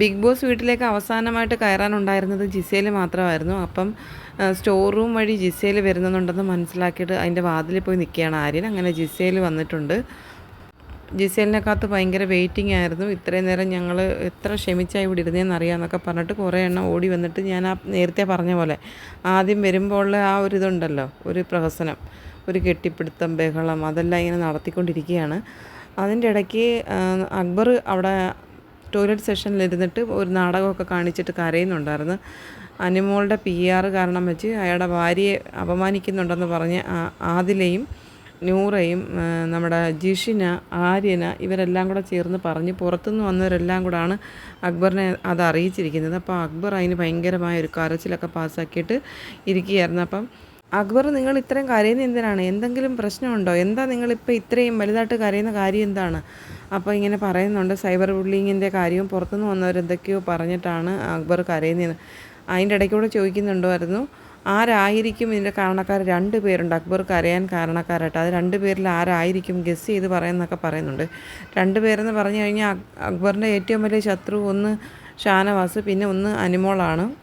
Big boss വീട്ടിലേക്ക് അവസാനമായിട്ട് കയറാനുണ്ടായിരുന്നത് Gizele മാത്രമായിരുന്നു. അപ്പം സ്റ്റോർ റൂം വഴി ജിസേൽ വരുന്നുണ്ടെന്ന് മനസ്സിലാക്കിയിട്ട് അതിന്റെ വാതിലിൽ പോയി നിൽക്കുകയാണ് ആര്യൻ. അങ്ങനെ ജിസേൽ വന്നിട്ടുണ്ട്. ജിസേലിനെക്കാത്ത് ഭയങ്കര വെയിറ്റിംഗ് ആയിരുന്നു. ഇത്രയും നേരം ഞങ്ങൾ എത്ര ക്ഷമിച്ചായി ഇവിടെ ഇരുന്നേന്ന് അറിയാമെന്നൊക്കെ പറഞ്ഞിട്ട് കുറേ എണ്ണം ഓടി വന്നിട്ട് ഞാൻ ആ നേരത്തെ പറഞ്ഞ പോലെ ആദ്യം വരുമ്പോൾ ആ ഒരു ഇതുണ്ടല്ലോ ഒരു പ്രഹസനം ഒരു കെട്ടിപ്പിടുത്തം ബഹളം അതെല്ലാം ഇങ്ങനെ നടത്തിക്കൊണ്ടിരിക്കുകയാണ്. അതിന്റെ ഇടയ്ക്ക് അക്ബർ അവിടെ ടോയ്ലറ്റ് സെഷനിലിരുന്നിട്ട് ഒരു നാടകമൊക്കെ കാണിച്ചിട്ട് കരയുന്നുണ്ടായിരുന്നു. അനിമോളുടെ പി ആർ കാരണം വെച്ച് അയാളുടെ ഭാര്യയെ അപമാനിക്കുന്നുണ്ടെന്ന് പറഞ്ഞ് ആദിലയും നൂറയും നമ്മുടെ ജിഷിന ആര്യന ഇവരെല്ലാം കൂടെ ചേർന്ന് പറഞ്ഞ് പുറത്തുനിന്ന് വന്നവരെല്ലാം കൂടാണ് അക്ബറിനെ അത് അറിയിച്ചിരിക്കുന്നത് അപ്പോൾ അക്ബർ അതിന് ഭയങ്കരമായ ഒരു കരച്ചിലൊക്കെ പാസ്സാക്കിയിട്ട് ഇരിക്കുകയായിരുന്നു. അപ്പം അക്ബർ നിങ്ങൾ ഇത്രയും കരയുന്ന എന്തിനാണ്? എന്തെങ്കിലും പ്രശ്നമുണ്ടോ? എന്താ നിങ്ങളിപ്പോൾ ഇത്രയും വലുതായിട്ട് കരയുന്ന കാര്യം എന്താണ്? അപ്പോൾ ഇങ്ങനെ പറയുന്നുണ്ട്. സൈബർ ബുള്ളിങ്ങിന്റെ കാര്യവും പുറത്തുനിന്ന് വന്നവരെന്തൊക്കെയോ പറഞ്ഞിട്ടാണ് അക്ബർ കരയുന്നത് അതിന്റെ ഇടയ്ക്കൂടെ ചോദിക്കുന്നുണ്ടായിരുന്നു. ആരായിരിക്കും ഇതിന്റെ കാരണക്കാർ? രണ്ട് പേരുണ്ട്. അക്ബർ കരയാൻ കാരണക്കാരായിട്ട്. അത് രണ്ട് പേരിൽ ആരായിരിക്കും? ഗസ് ചെയ്ത് പറയുന്നൊക്കെ പറയുന്നുണ്ട്. രണ്ട് പേരെന്ന് പറഞ്ഞു കഴിഞ്ഞാൽ അക്- അക്ബറിന്റെ ഏറ്റവും വലിയ ശത്രു ഒന്ന് ഷാനവാസ് പിന്നെ ഒന്ന് അനിമോളാണ്.